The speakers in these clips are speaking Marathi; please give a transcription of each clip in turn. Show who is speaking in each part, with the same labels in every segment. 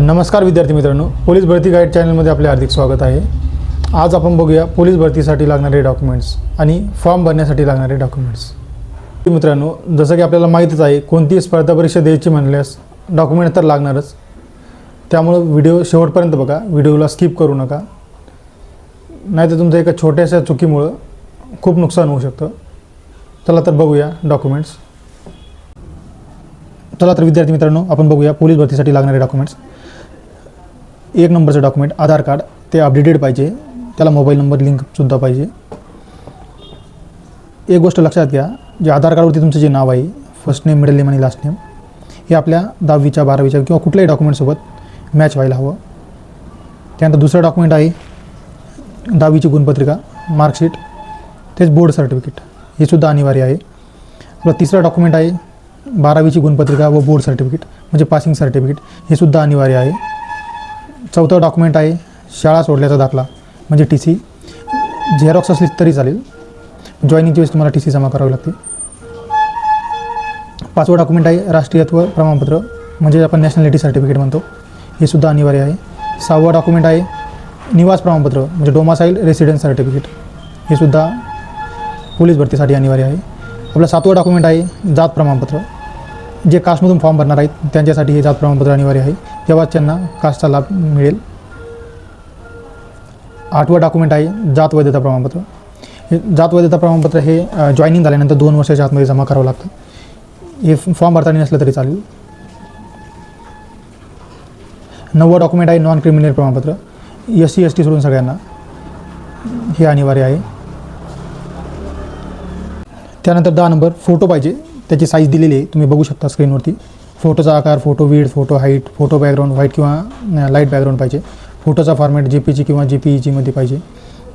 Speaker 1: नमस्कार विद्यार्थी मित्रांनो. पोलीस भरती गाईड चॅनलमध्ये आपले हार्दिक स्वागत आहे. आज आपण बघूया पोलीस भरतीसाठी लागणारे डॉक्युमेंट्स आणि फॉर्म भरण्यासाठी लागणारे डॉक्युमेंट्स मित्रांनो जसं की आपल्याला माहितीच आहे कोणतीही स्पर्धा परीक्षा द्यायची म्हणल्यास डॉक्युमेंट तर लागणारच. त्यामुळं व्हिडिओ शेवटपर्यंत बघा. व्हिडिओला स्किप करू नका. नाहीतर तुमचं एका छोट्याशा चुकीमुळं खूप नुकसान होऊ शकतं. चला तर बघूया डॉक्युमेंट्स चला तर विद्यार्थी मित्रांनो आपण बघूया पोलीस भरतीसाठी लागणारे डॉक्युमेंट्स एक नंबरचं डॉक्युमेंट आधार कार्ड ते अपडेटेड पाहिजे. त्याला मोबाईल नंबर लिंकसुद्धा पाहिजे. एक गोष्ट लक्षात घ्या जे आधार कार्डवरती तुमचं जे नाव आहे फर्स्ट नेम मिडल नेम आणि लास्ट नेम हे आपल्या दहावीच्या बारावीच्या किंवा कुठल्याही डॉक्युमेंटसोबत मॅच व्हायला हवं. त्यानंतर दुसरं डॉक्युमेंट आहे दहावीची गुणपत्रिका मार्कशीट तेच बोर्ड सर्टिफिकेट हे सुद्धा अनिवार्य आहे. आपलं तिसरं डॉक्युमेंट आहे बारावीची गुणपत्रिका व बोर्ड सर्टिफिकेट म्हणजे पासिंग सर्टिफिकेट हे सुद्धा अनिवार्य आहे. चौथं डॉक्युमेंट आहे शाळा सोडल्याचा दाखला म्हणजे टी सी झेरॉक्स असली तरी चालेल. जॉईनिंगची वेळेस तुम्हाला टी सी जमा करावी लागते. पाचवं डॉक्युमेंट आहे राष्ट्रीयत्व प्रमाणपत्र म्हणजे आपण नॅशनॅलिटी सर्टिफिकेट म्हणतो. हे सुद्धा अनिवार्य आहे. सहावं डॉक्युमेंट आहे निवास प्रमाणपत्र म्हणजे डोमासाईल रेसिडेन्स सर्टिफिकेट हे सुद्धा पोलीस भरतीसाठी अनिवार्य आहे. आपलं सातवं डॉक्युमेंट आहे जात प्रमाणपत्र. जे कास्टमधून फॉर्म भरणार आहेत त्यांच्यासाठी हे जात प्रमाणपत्र अनिवार्य आहे. तेव्हाच त्यांना कास्टचा लाभ मिळेल. आठवं डॉक्युमेंट आहे जात वैधता प्रमाणपत्र. हे जात वैधता प्रमाणपत्र हे जॉईनिंग झाल्यानंतर दोन वर्षाच्या आतमध्ये जमा करावं लागतं. हे फॉर्म भरताना नसलं तरी चालेल. नववं डॉक्युमेंट आहे नॉन क्रिमिनल प्रमाणपत्र. एस सी एस टी सोडून सगळ्यांना. हे अनिवार्य आहे. त्यानंतर दहा नंबर फोटो पाहिजे. त्याची साईज दिलेली आहे. तुम्ही बघू शकता स्क्रीनवरती फोटोचा आकार photo width photo height photo background white किंवा लाइट बॅकग्राऊंड पाहिजे. फोटोचा फॉर्मॅट जे पी जी किंवा जे पी ईजीमध्ये पाहिजे.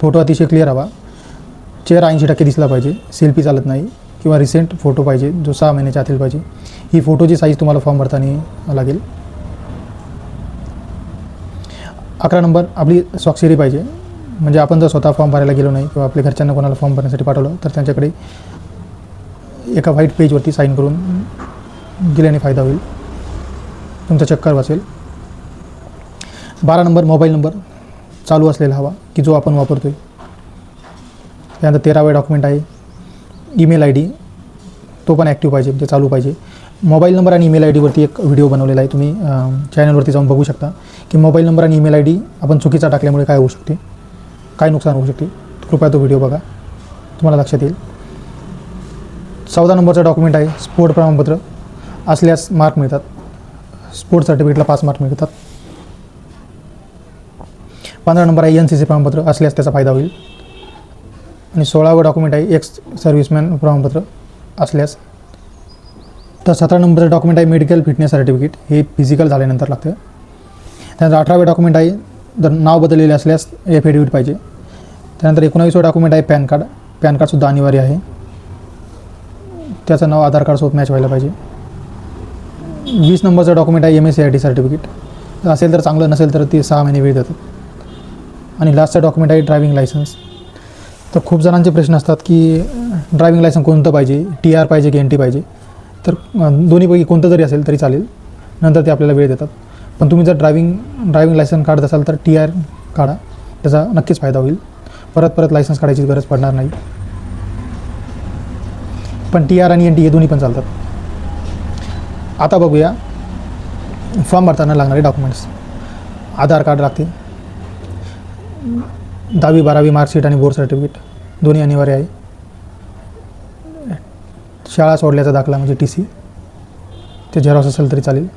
Speaker 1: फोटो अतिशय क्लिअर हवा. चेहरा ऐंशी टक्के दिसला पाहिजे. सेल्फी चालत नाही. किंवा रिसेंट फोटो पाहिजे जो सहा महिन्याच्या आतील पाहिजे. ही फोटोची साईज तुम्हाला फॉर्म भरताना लागेल. अकरा नंबर आपली स्वाक्षरी पाहिजे. म्हणजे आपण जर स्वतः फॉर्म भरायला गेलो नाही किंवा आपल्या घरच्यांना कोणाला फॉर्म भरण्यासाठी पाठवलं तर त्यांच्याकडे एका व्हाईट पेजवरती साईन करून गेल्याने फायदा होईल. तुमचा चक्कर वाचेल. बारा नंबर मोबाईल नंबर चालू असलेला हवा की जो आपण वापरतो आहे त्यानंतर तेरावे डॉक्युमेंट आहे. ईमेल आय डी तो पण ॲक्टिव्ह पाहिजे म्हणजे चालू पाहिजे. मोबाईल नंबर आणि ईमेल आय डीवरती एक व्हिडिओ बनवलेला आहे. तुम्ही चॅनलवरती जाऊन बघू शकता. की मोबाईल नंबर आणि ईमेल आय डी आपण चुकीचा टाकल्यामुळे काय होऊ शकते? काय नुकसान होऊ शकते? कृपया तो व्हिडिओ बघा. तुम्हाला लक्षात येईल. चौदा नंबरचं डॉक्युमेंट आहे. स्फोट प्रमाणपत्र. असल्यास मार्क मिळतात. स्पोर्ट सर्टिफिकेटला पाच मार्क मिळतात. पंधरा नंबर आहे एन सी सी प्रमाणपत्र. असल्यास त्याचा फायदा होईल. आणि सोळावं डॉक्युमेंट आहे एक्स सर्व्हिसमॅन प्रमाणपत्र. असल्यास तर सतरा नंबरचं डॉक्युमेंट आहे मेडिकल फिटनेस सर्टिफिकेट हे फिजिकल झाल्यानंतर लागतं. त्यानंतर अठरावे डॉक्युमेंट आहे जर नाव बदललेले असल्यास एफिडेविट पाहिजे. त्यानंतर एकोणावीसवं डॉक्युमेंट आहे पॅन कार्ड. पॅन कार्डसुद्धा अनिवार्य आहे. त्याचं नाव आधार कार्डसोबत मॅच व्हायला पाहिजे. वीस नंबरचं डॉक्युमेंट आहे M S C I T certificate असेल तर चांगलं नसेल तर ते सहा महिने वेळ देतात. आणि लास्टचं डॉक्युमेंट आहे ड्रायव्हिंग लायसन्स तर खूप जणांचे प्रश्न असतात की ड्रायव्हिंग लायसन्स कोणतं पाहिजे? टी आर पाहिजे की एन टी पाहिजे? तर दोन्हीपैकी कोणतं जरी असेल तरी चालेल. नंतर ते आपल्याला वेळ देतात. पण तुम्ही जर ड्रायव्हिंग ड्रायव्हिंग लायसन्स काढत असाल तर टी आर काढा. त्याचा नक्कीच फायदा होईल. परत परत लायसन्स काढायची गरज पडणार नाही. पण टी आर आणि एन टी हे दोन्ही पण चालतात. आता बघूया. फॉर्म भरताना लागणारे डॉक्युमेंट्स आधार कार्ड लागते दहावी बारावी मार्कशीट आणि बोर्ड सर्टिफिकेट दोन्ही अनिवार्य आहे. शाळा सोडल्याचा दाखला म्हणजे टी सी ते झेरॉक्स असेल तरी चालेल.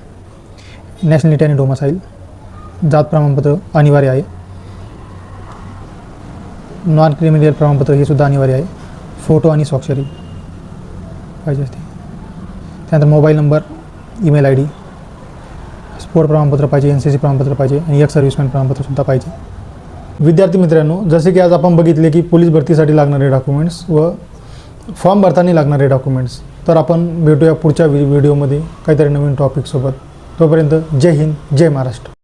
Speaker 1: नॅशनॅलिटी आणि डोमासाईल जात प्रमाणपत्र अनिवार्य आहे. नॉन क्रिमिनल प्रमाणपत्र हे सुद्धा अनिवार्य आहे. फोटो आणि स्वाक्षरी. पाहिजे असते. त्यानंतर mobile number email I D sport प्रमाणपत्र पाहिजे एन सी सी प्रमाणपत्र पाहिजे आणि एक सर्व्हिसमॅन प्रमाणपत्रसुद्धा पाहिजे. विद्यार्थी मित्रांनो जसे की आज आपण बघितले की पोलीस भरतीसाठी लागणारे डॉक्युमेंट्स व फॉर्म भरताना लागणारे डॉक्युमेंट्स तर आपण भेटूया पुढच्या व्हि व्हिडिओमध्ये काहीतरी नवीन टॉपिकसोबत तोपर्यंत जय हिंद जय महाराष्ट्र.